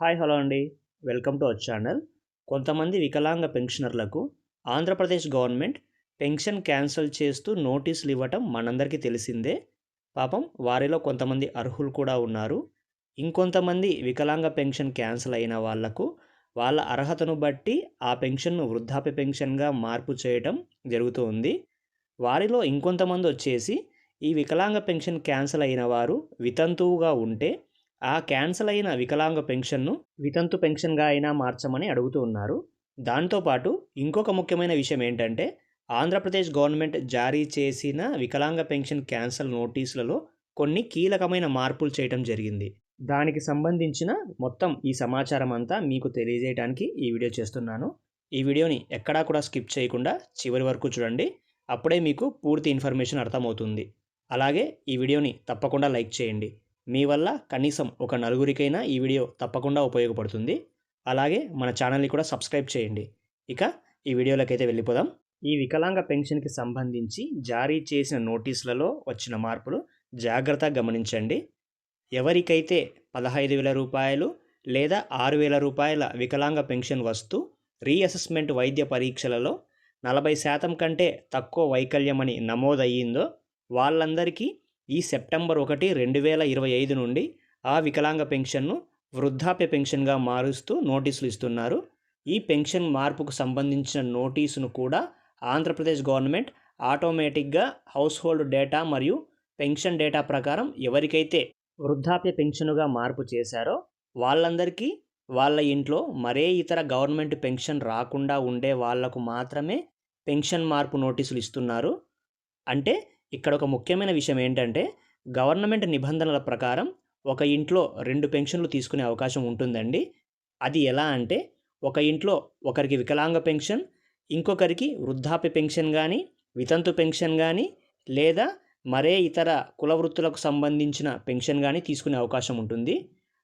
Hi hello అండి. Welcome to our channel. కొంతమంది వికలాంగ పెన్షనర్లకు ఆంధ్రప్రదేశ్ గవర్నమెంట్ పెన్షన్ క్యాన్సిల్ చేస్తూ నోటీసులు ఇవ్వటం మనందరికీ తెలిసిందే. పాపం వారిలో కొంతమంది అర్హులు కూడా ఉన్నారు. ఇంకొంతమంది వికలాంగ పెన్షన్ క్యాన్సిల్ అయిన వాళ్ళకు వాళ్ళ అర్హతను బట్టి ఆ పెన్షన్ను వృద్ధాప్య పెన్షన్గా మార్పు చేయటం జరుగుతూ ఉంది. వారిలో ఇంకొంతమంది వచ్చేసి ఈ వికలాంగ పెన్షన్ క్యాన్సిల్ అయిన వారు వితంతువుగా ఉంటే ఆ క్యాన్సిల్ అయిన వికలాంగ పెన్షన్ను వితంతు పెన్షన్గా అయినా మార్చమని అడుగుతూ ఉన్నారు. దాంతోపాటు ఇంకొక ముఖ్యమైన విషయం ఏంటంటే ఆంధ్రప్రదేశ్ గవర్నమెంట్ జారీ చేసిన వికలాంగ పెన్షన్ క్యాన్సిల్ నోటీసులలో కొన్ని కీలకమైన మార్పులు చేయడం జరిగింది. దానికి సంబంధించిన మొత్తం ఈ సమాచారం అంతా మీకు తెలియజేయడానికి ఈ వీడియో చేస్తున్నాను. ఈ వీడియోని ఎక్కడా కూడా స్కిప్ చేయకుండా చివరి వరకు చూడండి. అప్పుడే మీకు పూర్తి ఇన్ఫర్మేషన్ అర్థమవుతుంది. అలాగే ఈ వీడియోని తప్పకుండా లైక్ చేయండి. మీ వల్ల కనీసం ఒక నలుగురికైనా ఈ వీడియో తప్పకుండా ఉపయోగపడుతుంది. అలాగే మన ఛానల్ని కూడా సబ్స్క్రైబ్ చేయండి. ఇక ఈ వీడియోలోకైతే వెళ్ళిపోదాం. ఈ వికలాంగ పెన్షన్కి సంబంధించి జారీ చేసిన నోటీసులలో వచ్చిన మార్పులు జాగ్రత్తగా గమనించండి. ఎవరికైతే పదహైదు వేల రూపాయలు లేదా ఆరు వేల రూపాయల వికలాంగ పెన్షన్ వస్తూ రీఅసెస్మెంట్ వైద్య పరీక్షలలో నలభై శాతం కంటే తక్కువ వైకల్యమని నమోదయ్యిందో వాళ్ళందరికీ ఈ సెప్టెంబర్ ఒకటి రెండు వేల ఇరవై ఐదు నుండి ఆ వికలాంగ పెన్షన్ను వృద్ధాప్య పెన్షన్గా మారుస్తూ నోటీసులు ఇస్తున్నారు. ఈ పెన్షన్ మార్పుకు సంబంధించిన నోటీసును కూడా ఆంధ్రప్రదేశ్ గవర్నమెంట్ ఆటోమేటిక్గా హౌస్ హోల్డ్ డేటా మరియు పెన్షన్ డేటా ప్రకారం ఎవరికైతే వృద్ధాప్య పెన్షన్గా మార్పు చేశారో వాళ్ళందరికీ వాళ్ళ ఇంట్లో మరే ఇతర గవర్నమెంట్ పెన్షన్ రాకుండా ఉండే వాళ్ళకు మాత్రమే పెన్షన్ మార్పు నోటీసులు ఇస్తున్నారు. అంటే ఇక్కడ ఒక ముఖ్యమైన విషయం ఏంటంటే గవర్నమెంట్ నిబంధనల ప్రకారం ఒక ఇంట్లో రెండు పెన్షన్లు తీసుకునే అవకాశం ఉంటుందండి. అది ఎలా అంటే ఒక ఇంట్లో ఒకరికి వికలాంగ పెన్షన్ ఇంకొకరికి వృద్ధాప్య పెన్షన్ కానీ వితంతు పెన్షన్ కానీ లేదా మరే ఇతర కుల వృత్తులకు సంబంధించిన పెన్షన్ కానీ తీసుకునే అవకాశం ఉంటుంది.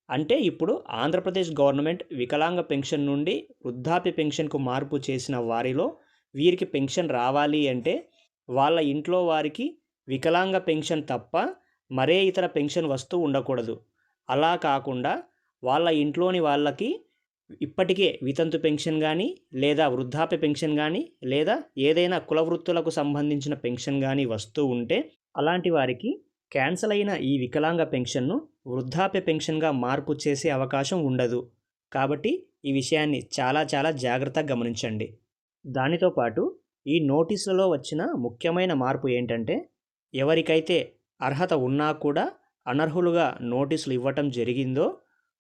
అంటే ఇప్పుడు ఆంధ్రప్రదేశ్ గవర్నమెంట్ వికలాంగ పెన్షన్ నుండి వృద్ధాప్య పెన్షన్కు మార్పు చేసిన వారిలో వీరికి పెన్షన్ రావాలి అంటే వాళ్ళ ఇంట్లో వారికి వికలాంగ పెన్షన్ తప్ప మరే ఇతర పెన్షన్ వస్తూ ఉండకూడదు. అలా కాకుండా వాళ్ళ ఇంట్లోని వాళ్ళకి ఇప్పటికే వితంతు పెన్షన్ కానీ లేదా వృద్ధాప్య పెన్షన్ కానీ లేదా ఏదైనా కుల వృత్తులకు సంబంధించిన పెన్షన్ కానీ వస్తూ ఉంటే అలాంటి వారికి క్యాన్సల్ అయిన ఈ వికలాంగ పెన్షన్ను వృద్ధాప్య పెన్షన్గా మార్పు చేసే అవకాశం ఉండదు. కాబట్టి ఈ విషయాన్ని చాలా చాలా జాగ్రత్తగా గమనించండి. దానితో పాటు ఈ నోటీసులలో వచ్చిన ముఖ్యమైన మార్పు ఏంటంటే ఎవరికైతే అర్హత ఉన్నా కూడా అనర్హులుగా నోటీసులు ఇవ్వటం జరిగిందో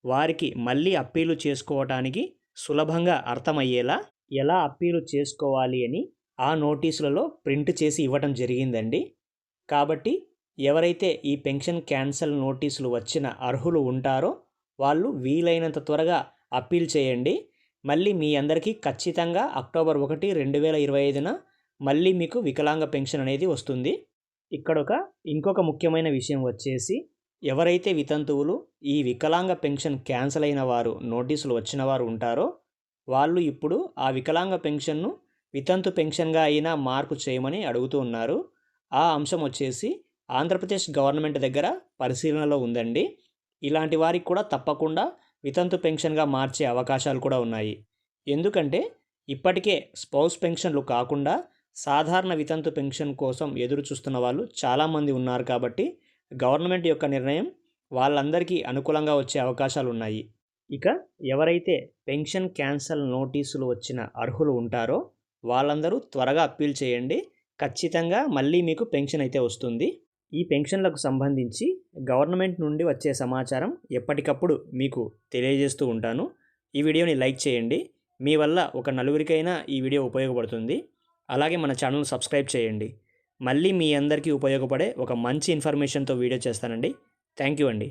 వారికి మళ్ళీ అప్పీలు చేసుకోవటానికి సులభంగా అర్థమయ్యేలా ఎలా అప్పీలు చేసుకోవాలి అని ఆ నోటీసులలో ప్రింట్ చేసి ఇవ్వటం జరిగిందండి. కాబట్టి ఎవరైతే ఈ పెన్షన్ క్యాన్సల్ నోటీసులు వచ్చిన అర్హులు ఉంటారో వాళ్ళు వీలైనంత త్వరగా అప్పీల్ చేయండి. మళ్ళీ మీ అందరికీ ఖచ్చితంగా అక్టోబర్ ఒకటి రెండు వేల ఇరవై ఐదున మళ్ళీ మీకు వికలాంగ పెన్షన్ అనేది వస్తుంది. ఇక్కడ ఒక ఇంకొక ముఖ్యమైన విషయం వచ్చేసి ఎవరైతే వితంతువులు ఈ వికలాంగ పెన్షన్ క్యాన్సిల్ అయిన వారు నోటీసులు వచ్చిన వారు ఉంటారో వాళ్ళు ఇప్పుడు ఆ వికలాంగ పెన్షన్ను వితంతు పెన్షన్గా అయినా మార్పు చేయమని అడుగుతూ ఉన్నారు. ఆ అంశం వచ్చేసి ఆంధ్రప్రదేశ్ గవర్నమెంట్ దగ్గర పరిశీలనలో ఉందండి. ఇలాంటి వారికి కూడా తప్పకుండా వితంతు పెన్షన్గా మార్చే అవకాశాలు కూడా ఉన్నాయి. ఎందుకంటే ఇప్పటికే స్పౌస్ పెన్షన్లు కాకుండా సాధారణ వితంతు పెన్షన్ కోసం ఎదురు చూస్తున్న వాళ్ళు చాలామంది ఉన్నారు కాబట్టి గవర్నమెంట్ యొక్క నిర్ణయం వాళ్ళందరికీ అనుకూలంగా వచ్చే అవకాశాలు ఉన్నాయి. ఇక ఎవరైతే పెన్షన్ క్యాన్సల్ నోటీసులు వచ్చిన అర్హులు ఉంటారో వాళ్ళందరూ త్వరగా అప్పీల్ చేయండి. ఖచ్చితంగా మళ్ళీ మీకు పెన్షన్ అయితే వస్తుంది. ఈ పెన్షన్లకు సంబంధించి గవర్నమెంట్ నుండి వచ్చే సమాచారం ఎప్పటికప్పుడు మీకు తెలియజేస్తూ ఉంటాను. ఈ వీడియోని లైక్ చేయండి. మీ వల్ల ఒక నలుగురికైనా ఈ వీడియో ఉపయోగపడుతుంది. అలాగే మన ఛానల్ను సబ్స్క్రైబ్ చేయండి. మళ్ళీ మీ అందరికీ ఉపయోగపడే ఒక మంచి ఇన్ఫర్మేషన్తో వీడియో చేస్తానండి. థ్యాంక్ యూ అండి.